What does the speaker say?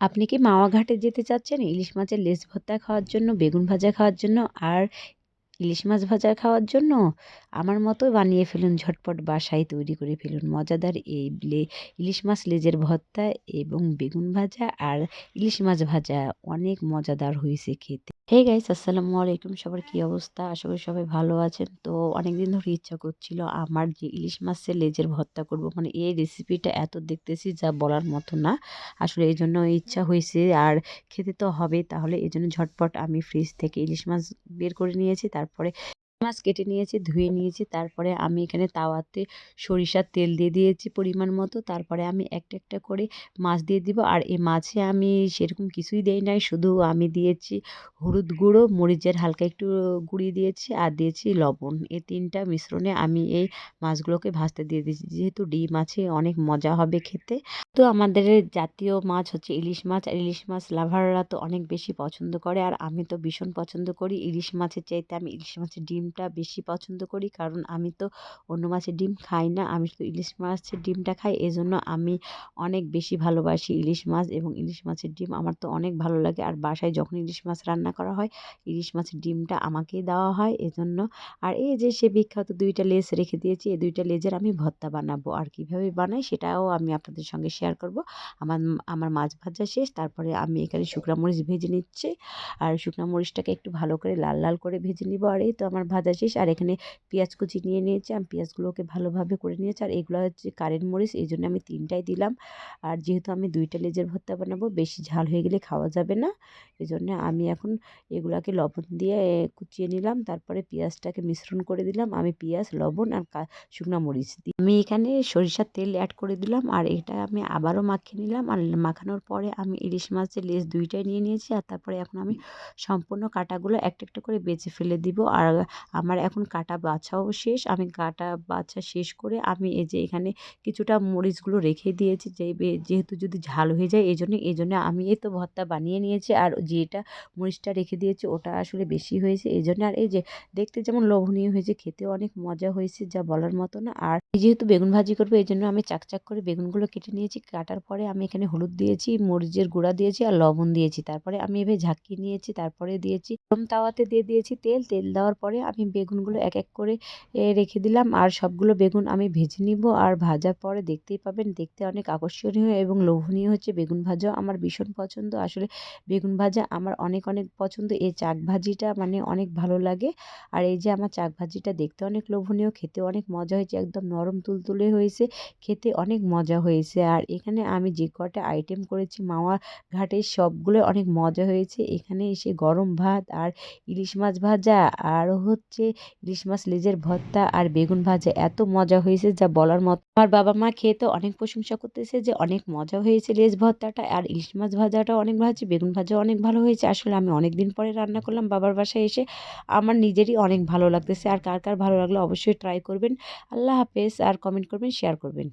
আপনি কি মাওয়া ঘাটে যেতে চাচ্ছেন? ইলিশ মাছের লেজ ভর্তা খাওয়ার জন্য, বেগুন ভাজা খাওয়ার জন্য, আর ইলিশ মাছ ভাজা খাওয়ার জন্য আমার মতো বানিয়ে ফেলুন, ঝটপট বাসায় তৈরি করে ফেলুন। মজাদার এই ইলিশ মাছ লেজের ভর্তা এবং বেগুন ভাজা আর ইলিশ মাছ ভাজা অনেক মজাদার হয়েছে খেতে। হে গাইস আসসালামু আলাইকুম। সবার কী অবস্থা? আশা করি সবাই ভালো আছেন। তো অনেক দিন ধরে ইচ্ছা করছিল আমার যে ইলিশ মাছের লেজের ভর্তা করব মানে এই রেসিপিটা এত দেখতেছি যা বলার মতো না। আসলে এই জন্য ইচ্ছা হয়েছে আর খেতে তো হবে তাহলে এই জন্য ঝটপট আমি ফ্রিজ থেকে ইলিশ মাছ বের করে নিয়েছি। তারপরে মাছ কেটে নিয়েছি, ধুয়ে নিয়েছি। তারপরে আমি এখানে তাওয়াতে সরিষার তেল দিয়ে দিয়েছি পরিমাণ মতো। তারপরে আমি একটা একটা করে মাছ দিয়ে দিব। আর এই মাছে আমি সেরকম কিছুই দেই নাই। শুধু আমি দিয়েছি হলুদ গুঁড়ো, মরিচের হালকা একটু গুঁড়িয়ে দিয়েছি আর দিয়েছি লবণ। এই তিনটা মিশ্রণে আমি এই মাছগুলোকে ভাজতে দিয়ে দিয়েছি। যেহেতু ডিম আছে, অনেক মজা হবে খেতে। তো আমাদের জাতীয় মাছ হচ্ছে ইলিশ মাছ। আর ইলিশ মাছ লাভাররা তো অনেক বেশি পছন্দ করে। আর আমি তো ভীষণ পছন্দ করি ইলিশ মাছের চাইতে। আমি ইলিশ মাছের ডিমটা বেশি পছন্দ করি। কারণ আমি তো অন্য মাছের ডিম খাই না, আমি শুধু ইলিশ মাছের ডিমটা খাই। এজন্য আমি অনেক বেশি ভালোবাসি ইলিশ মাছ এবং ইলিশ মাছের ডিম। আমার তো অনেক ভালো লাগে। আর বাসায় যখন ইলিশ মাছ রান্না করা হয়, ইলিশ মাছের ডিমটা আমাকেই দেওয়া হয়। এজন্য আর এই যে সে বিখ্যাত দুইটা লেজ রেখে দিয়েছি, এই দুইটা লেজের আমি ভর্তা বানাবো। আর কীভাবে বানাই সেটাও আমি আপনাদের সঙ্গে শেয়ার করব। আমার আমার মাছ ভাজা শেষ। তারপরে আমি এখানে শুকনো মরিচ ভেজে নিচ্ছি। আর শুকনো মরিচটাকে একটু ভালো করে লাল লাল করে ভেজে নিব। আর এই তো আমার ভাজা শেষ, আর এখানে পেঁয়াজ কুচি নিয়ে নিয়েছি। আমি পেঁয়াজগুলোকে ভালোভাবে করে নিয়েছি, আর এগুলো হচ্ছে কারেন্ট মরিচ, এই জন্য আমি তিনটাই দিলাম। আর যেহেতু আমি দুইটা লেজের ভর্তা বানাবো, বেশি ঝাল হয়ে গেলে খাওয়া যাবে না। এই জন্য আমি এখন এগুলাকে লবণ দিয়ে কুচিয়ে নিলাম, তারপরে পেঁয়াজটাকে মিশ্রণ করে দিলাম। আমি পেঁয়াজ, লবণ আর শুকনো মরিচ দিই আমি এখানে সরিষার তেল অ্যাড করে দিলাম, আর এটা আমি আবারও মাখিয়ে নিলাম। আর মাখানোর পরে আমি ইলিশ মাছের লেজ দুইটাই নিয়ে নিয়েছি, আর তারপরে এখন আমি সম্পূর্ণ কাটাগুলো একটা একটা করে বেছে ফেলে দিব। আর আমার এখন কাটা বাছাও শেষ। আমি কাটা বাছা শেষ করে আমি এই যে এখানে কিছুটা মরিচগুলো রেখে দিয়েছি। যে যেহেতু যদি ঝাল হয়ে যায় এই জন্য এই জন্য আমি এই তো ভর্তা বানিয়ে নিয়েছি। আর যেটা মরিচটা রেখে দিয়েছি ওটা আসলে বেশি হয়েছে। এই জন্য আর এই যে দেখতে যেমন লোভনীয় হয়েছে খেতে অনেক মজা হয়েছে যা বলার মতো না। আর যেহেতু বেগুন ভাজি করব এই জন্য আমি চাকচাক করে বেগুনগুলো কেটে নিয়েছি। কাটার পরে আমি এখানে হলুদ দিয়েছি, মরিচের গুঁড়া দিয়েছি আর লবণ দিয়েছি। তারপরে আমি এভাবে ঝাঁকিয়ে নিয়েছি, তারপরে দিয়েছি গরম তাওয়াতে দিয়ে দিয়েছি তেল। তেল দেওয়ার পরে আমি বেগুনগুলো এক এক করে রেখে দিলাম। আর সবগুলো বেগুন আমি ভেজে নিব। আর ভাজার পরে দেখতেই পাবেন, দেখতে অনেক আকর্ষণীয় এবং লোভনীয় হচ্ছে বেগুন ভাজা। আমার ভীষণ পছন্দ। আসলে বেগুন ভাজা আমার অনেক অনেক পছন্দ। এই চাক ভাজিটা মানে অনেক ভালো লাগে। আর এই যে আমার চাক ভাজিটা দেখতে অনেক লোভনীয়, খেতে অনেক মজা হয়েছে। একদম নরম তুলতুলে হয়েছে, খেতে অনেক মজা হয়েছে। আর এখানে আমি যে কটা আইটেম করেছি, মাওয়া ঘাটের সবগুলো অনেক মজা হয়েছে। এখানে এসে গরম ভাত আর ইলিশ মাছ ভাজা আর হচ্ছে ইলিশ মাছ লেজের ভর্তা আর বেগুন ভাজা এত মজা হয়েছে যা বলার মতো। আমার বাবা মা খেয়ে তো অনেক প্রশংসা করতেছে যে অনেক মজা হয়েছে লেজ ভর্তাটা আর ইলিশ মাছ ভাজাটাও অনেক ভালো হয়েছে, বেগুন ভাজা অনেক ভালো হয়েছে। আসলে আমি অনেক দিন পরে রান্না করলাম, বাবার বাসায় এসে আমার নিজেরই অনেক ভালো লাগতেছে। আর কার কার ভালো লাগল অবশ্যই ট্রাই করবেন। আল্লাহ হাফেজ। আর কমেন্ট করবেন শেয়ার করবেন।